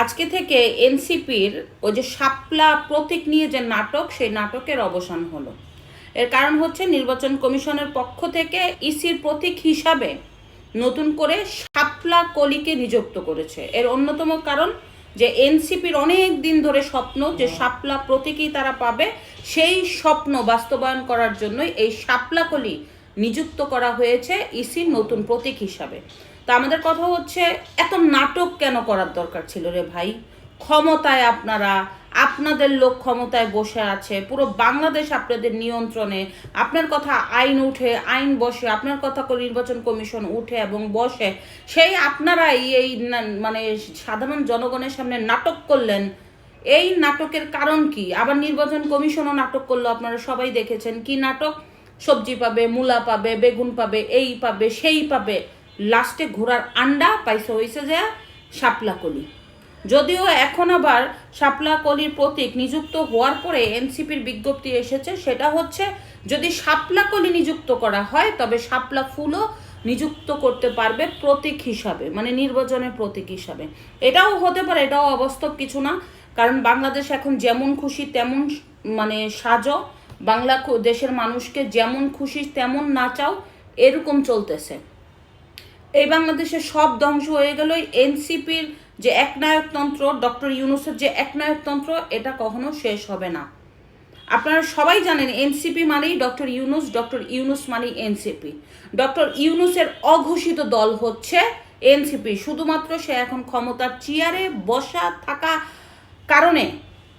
আজকে থেকে এনসিপির ওই যে শাপলা প্রতীক নিয়ে যে নাটক, সেই নাটকের অবসান হলো। এর কারণ হচ্ছে নির্বাচন কমিশনের পক্ষ থেকে ইসির প্রতীক হিসাবে নতুন করে শাপলা কলিকে নিযুক্ত করেছে। এর অন্যতম কারণ যে এনসিপির অনেক দিন ধরে স্বপ্ন যে শাপলা প্রতীকই তারা পাবে, সেই স্বপ্ন বাস্তবায়ন করার জন্যই এই শাপলা কলি নিযুক্ত করা হয়েছে ইসির নতুন প্রতীক হিসাবে। তা আমাদের কথা হচ্ছে, এত নাটক কেন করার দরকার ছিল রে ভাই? ক্ষমতায় আপনারা, আপনাদের লোক ক্ষমতায় বসে আছে, পুরো বাংলাদেশ আপনাদের নিয়ন্ত্রণে, আপনার কথা আইন উঠে, আইন বসে, আপনার কথা নির্বাচন কমিশন উঠে এবং বসে, সেই আপনারাই এই মানে সাধারণ জনগণের সামনে নাটক করলেন। এই নাটকের কারণ কি? আবার নির্বাচন কমিশনও নাটক করল, আপনারা সবাই দেখেছেন। কি নাটক? সবজি পাবে, মূলা পাবে, বেগুন পাবে, এই পাবে, সেই পাবে। লাস্টে ঘোড়ার আন্ডা পাইছে হয়েছে যে শাপলা কলি। যদিও এখন আবার শাপলা কলির প্রতীক নিযুক্ত হওয়ার পরে এনসিপির বিজ্ঞপ্তি এসেছে, সেটা হচ্ছে যদি শাপলা কলি নিযুক্ত করা হয়, তবে শাপলা ফুলও নিযুক্ত করতে পারবে প্রতীক হিসাবে মানে নির্বাচনের প্রতীক হিসাবে। এটাও হতে পারে, এটাও অবাস্তব কিছু না, কারণ বাংলাদেশ এখন যেমন খুশি তেমন মানে সাজো। বাংলা দেশের মানুষকে যেমন খুশি তেমন নাচাও এরকম চলতেছে। এই বাংলাদেশে সব ধ্বংস হয়ে গেল। এনসিপির যে একনায়কতন্ত্র, ডক্টর ইউনুসের যে একনায়কতন্ত্র, এটা কখনো শেষ হবে না। আপনারা সবাই জানেন, এনসিপি মানেই ডক্টর ইউনুস ডক্টর ইউনুস মানেই এনসিপি। ডক্টর ইউনুসের অঘোষিত দল হচ্ছে এনসিপি। শুধুমাত্র সে এখন ক্ষমতার চেয়ারে বসা থাকা কারণে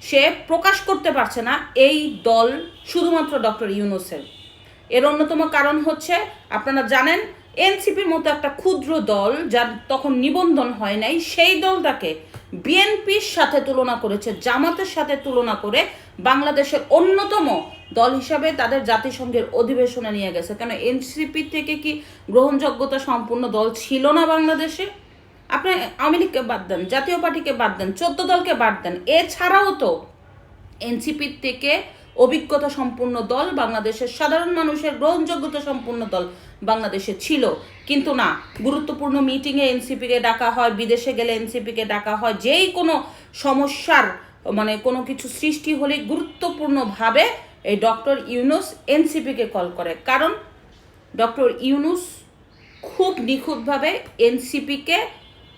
সে প্রকাশ করতে পারছে না এই দল শুধুমাত্র ডক্টর ইউনুসের। এর অন্যতম কারণ হচ্ছে, আপনারা জানেন এনসিপির মতো একটা ক্ষুদ্র দল যার তখন নিবন্ধন হয় নাই, সেই দলটাকে বিএনপির সাথে তুলনা করেছে, জামাতের সাথে তুলনা করে বাংলাদেশের অন্যতম দল হিসাবে তাদের জাতিসংঘের অধিবেশনে নিয়ে গেছে। কেন এনসিপি থেকে কি গ্রহণযোগ্যতা সম্পূর্ণ দল ছিল না বাংলাদেশে? আপনি আওয়ামী লীগকে বাদ দেন, জাতীয় পার্টিকে বাদ দেন, চোদ্দ দলকে বাদ দেন, এছাড়াও তো এনসিপির থেকে অভিজ্ঞতা সম্পূর্ণ দল বাংলাদেশের সাধারণ মানুষের গ্রহণযোগ্যতা সম্পূর্ণ দল বাংলাদেশে ছিল। কিন্তু না, গুরুত্বপূর্ণ মিটিংয়ে এনসিপিকে ডাকা হয়, বিদেশে গেলে এনসিপিকে ডাকা হয়, যেই কোনো সমস্যার মানে কোনো কিছু সৃষ্টি হলে গুরুত্বপূর্ণভাবে এই ডক্টর ইউনুস এনসিপিকে কল করে। কারণ ডক্টর ইউনুস খুব নিখুঁতভাবে এনসিপিকে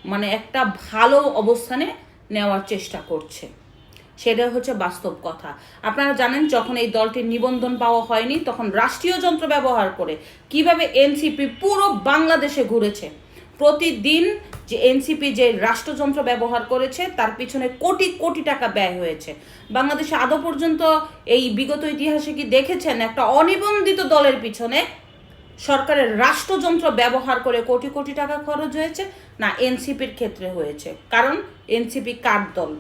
মানে একটা ভালো অবস্থানে নেওয়ার চেষ্টা করছে। সেটা হচ্ছে বাস্তব কথা। আপনারা জানেন, যখন এই দলটির নিবন্ধন পাওয়া হয়নি, তখন রাষ্ট্রীয় যন্ত্র ব্যবহার করে কীভাবে এনসিপি পুরো বাংলাদেশে ঘুরেছে। প্রতিদিন যে এনসিপি যে রাষ্ট্রযন্ত্র ব্যবহার করেছে, তার পিছনে কোটি কোটি টাকা ব্যয় হয়েছে। বাংলাদেশে আদৌ পর্যন্ত এই বিগত ইতিহাসে কি দেখেছেন একটা অনিবন্ধিত দলের পিছনে সরকারের রাষ্ট্রযন্ত্র ব্যবহার করে কোটি কোটি টাকা খরচ হয়েছে? না, এনসিপির ক্ষেত্রে হয়েছে। কারণ এনসিপি কার দল?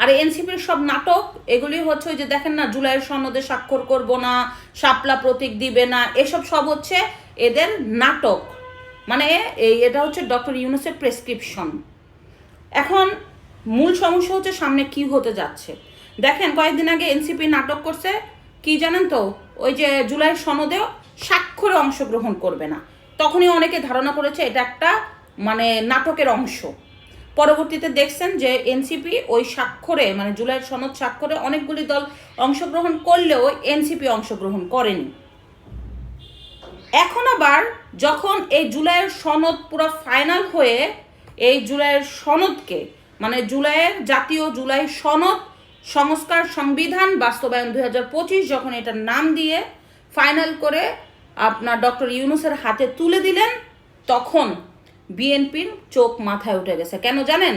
আর এনসিপির সব নাটক, এগুলি হচ্ছে ওই যে দেখেন না, জুলাইয়ের সনদে স্বাক্ষর করব না, শাপলা প্রতীক দিবে না, এসব সব হচ্ছে এদের নাটক। মানে এই এটা হচ্ছে ডক্টর ইউনুসের প্রেসক্রিপশন। এখন মূল সমস্যা হচ্ছে সামনে কি হতে যাচ্ছে। দেখেন কয়েকদিন আগে এনসিপি নাটক করছে, কি জানেন তো? ওই যে জুলাইয়ের সনদেও স্বাক্ষরে অংশগ্রহণ করবে না। তখনই অনেকে ধারণা করেছে এটা একটা মানে নাটকের অংশ। পরবর্তীতে দেখছেন যে এনসিপি ওই স্বাক্ষরে মানে জুলাইয়ের সনদ স্বাক্ষরে অনেকগুলি দল অংশগ্রহণ করলেও এনসিপি অংশগ্রহণ করেনি। এখন আবার যখন এই জুলাইয়ের সনদ পুরো ফাইনাল হয়ে এই জুলাইয়ের সনদকে মানে জুলাইয়ের জাতীয় জুলাই সনদ সংস্কার সংবিধান বাস্তবায়ন দুই হাজার পঁচিশ যখন এটার নাম দিয়ে ফাইনাল করে আপনার ডক্টর ইউনুসের হাতে তুলে দিলেন, তখন বিএনপির চোখ মাথায় উঠে গেছে। কেন জানেন?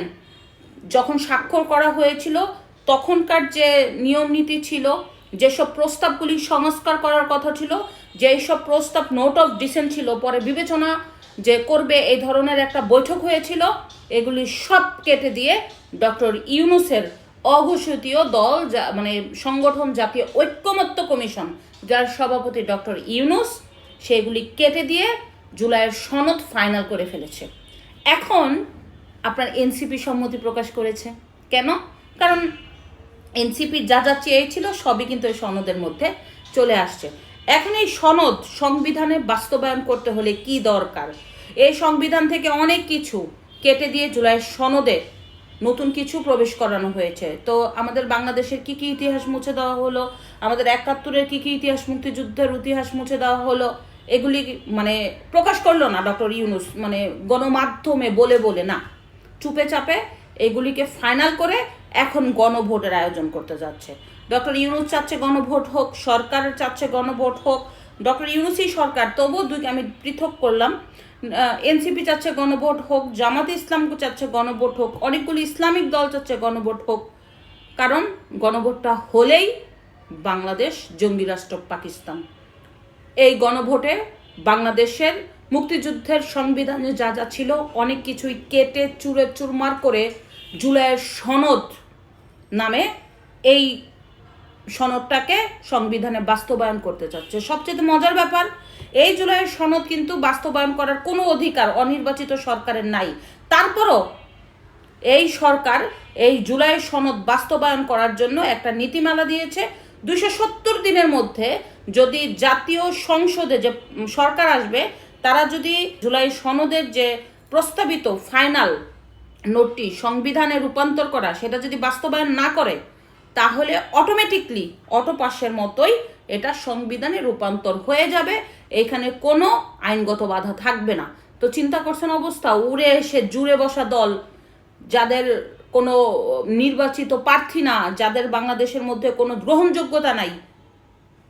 যখন স্বাক্ষর করা হয়েছিল, তখনকার যে নিয়ম নীতি ছিল, যেসব প্রস্তাবগুলি সংস্কার করার কথা ছিল যেই সব প্রস্তাব নোট অফ ডিসেন্ট ছিল, পরে বিবেচনা যে করবে এই ধরনের একটা বৈঠক হয়েছিল, এগুলি সব কেটে দিয়ে ডক্টর ইউনুসের অঘোষিতীয় দল, যা মানে সংগঠন জাতীয় ঐক্যমত্য কমিশন, যার সভাপতি ডক্টর ইউনুস, সেগুলি কেটে দিয়ে জুলাইয়ের সনদ ফাইনাল করে ফেলেছে। এখন আপনার এনসিপি সম্মতি প্রকাশ করেছে। কেন? কারণ এনসিপি যা যা চেয়েছিল সবই কিন্তু এই সনদের মধ্যে চলে আসছে। এখন এই সনদ সংবিধানে বাস্তবায়ন করতে হলে কি দরকার? এই সংবিধান থেকে অনেক কিছু কেটে দিয়ে জুলাই সনদে নতুন কিছু প্রবেশ করানো হয়েছে। তো আমাদের বাংলাদেশের কি কি ইতিহাস মুছে দেওয়া হলো? আমাদের একাত্তরের কি কি ইতিহাস মুক্তিযুদ্ধের ইতিহাস মুছে দেওয়া হলো? এগুলি মানে প্রকাশ করল না, ডক্টর ইউনুস। মানে গণমাধ্যমে বলে বলে না। চুপে চাপে এগুলিকে ফাইনাল করে এখন গণভোটের আয়োজন করতে যাচ্ছে। ডক্টর ইউনুস চাচ্ছে গণভোট হোক, সরকার চাচ্ছে গণভোট হোক, ডক্টর ইউনুসই সরকার। তবুও দুই আমি পৃথক করলাম। এনসিপি চাচ্ছে গণভোট হোক, জামাত ইসলাম চাচ্ছে গণভোট হোক, অনেকগুলি ইসলামিক দল চাচ্ছে গণভোট হোক। কারণ গণভোটটা হলেই বাংলাদেশ, জঙ্গি রাষ্ট্র, পাকিস্তান। এই গণভোটে বাংলাদেশের মুক্তিযুদ্ধের সংবিধানে যা যা ছিল, অনেক কিছুই কেটে চুরে চুরমার করে জুলাইয়ের সনদ নামে এই সনদটাকে সংবিধানে বাস্তবায়ন করতে চাচ্ছে। সবচেয়ে মজার ব্যাপার, এই জুলাইয়ের সনদ কিন্তু বাস্তবায়ন করার কোনো অধিকার অনির্বাচিত সরকারের নাই। তারপরও এই সরকার এই জুলাই সনদ বাস্তবায়ন করার জন্য একটা নীতিমালা দিয়েছে। দুইশো সত্তর দিনের মধ্যে যদি জাতীয় সংসদে যে সরকার আসবে, তারা যদি জুলাই সনদের যে প্রস্তাবিত ফাইনাল নোটটি সংবিধানে রূপান্তর করা, সেটা যদি বাস্তবায়ন না করে, তাহলে অটোমেটিকলি অটো পাসের মতোই এটা সংবিধানে রূপান্তর হয়ে যাবে। এখানে কোনো আইনগত বাধা থাকবে না। তো চিন্তা করছেন অবস্থা, উড়ে এসে জুড়ে বসা দল, যাদের কোনো নির্বাচিত প্রার্থী না, যাদের বাংলাদেশের মধ্যে কোনো গ্রহণযোগ্যতা নাই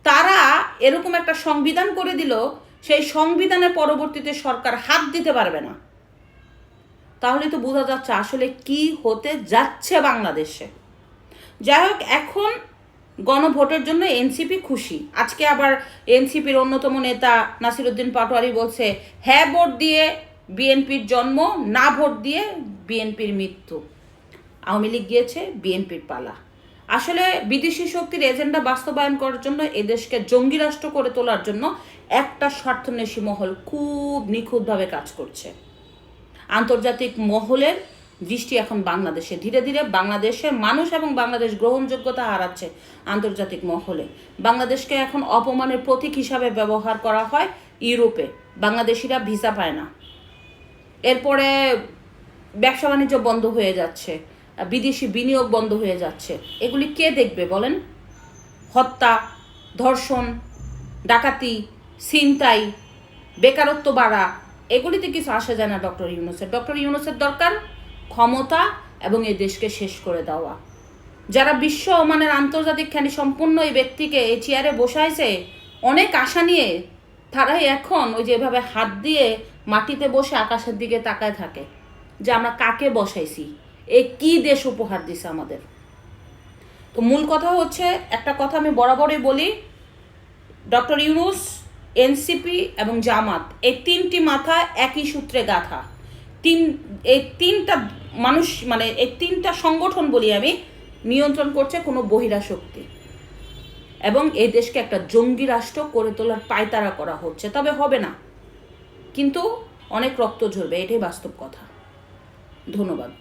তারা এরকম একটা সংবিধান করে দিল, সেই সংবিধানের পরবর্তীতে সরকার হাত দিতে পারবে না। তাহলে তো বোঝা যাচ্ছে আসলে কি হতে যাচ্ছে বাংলাদেশে। যাই হোক, এখন গণভোটের জন্য এনসিপি খুশি। আজকে আবার এনসিপির অন্যতম নেতা নাসিরুদ্দিন পাটোয়ারি বলছে হ্যাঁ ভোট দিয়ে বিএনপির জন্ম, না ভোট দিয়ে বিএনপির মৃত্যু। আওয়ামী লীগ গিয়েছে বিএনপির পালা। আসলে বিদেশি শক্তির এজেন্ডা বাস্তবায়ন করার জন্য এদেশকে জঙ্গি রাষ্ট্র করে তোলার জন্য একটা স্বার্থন্বেষী মহল খুব নিখুঁতভাবে কাজ করছে। আন্তর্জাতিক মহলের দৃষ্টি এখন বাংলাদেশে। ধীরে ধীরে বাংলাদেশের মানুষ এবং বাংলাদেশ গ্রহণযোগ্যতা হারাচ্ছে আন্তর্জাতিক মহলে। বাংলাদেশকে এখন অপমানের প্রতীক হিসাবে ব্যবহার করা হয় ইউরোপে। বাংলাদেশিরা ভিসা পায় না। এরপরে ব্যবসা বাণিজ্য বন্ধ হয়ে যাচ্ছে। বিদেশি বিনিয়োগ বন্ধ হয়ে যাচ্ছে। এগুলি কে দেখবে বলেন? হত্যা, ধর্ষণ, ডাকাতি, ছিনতাই, বেকারত্ব বাড়া, এগুলিতে কিছু আসে যায় না ডক্টর ইউনুসের। ডক্টর ইউনুসের দরকার ক্ষমতা এবং এই দেশকে শেষ করে দেওয়া। যারা বিশ্ব মানের আন্তর্জাতিক খ্যাতি সম্পূর্ণ এই ব্যক্তিকে এই চেয়ারে বসাইছে, অনেক আশা নিয়ে তারাই এখন ওই যেভাবে হাত দিয়ে মাটিতে বসে আকাশের দিকে তাকায় থাকে যে আমরা কাকে বসাইছি? এ কি দেশ উপহার দিছে আমাদের? তো মূল কথা হচ্ছে, একটা কথা আমি বরাবরই বলি, ডক্টর ইউনুস, এনসিপি এবং জামাত, এই তিনটি মাথা একই সূত্রে গাথা। তিন, এই তিনটা মানুষ মানে এই তিনটা সংগঠন বলি আমি, নিয়ন্ত্রণ করছে কোনো বহিরা শক্তি। এবং এই দেশকে একটা জঙ্গি রাষ্ট্র করে তোলার পায়তারা করা হচ্ছে। তবে হবে না। কিন্তু অনেক রক্ত ঝরবে, এটাই বাস্তব কথা। ধন্যবাদ।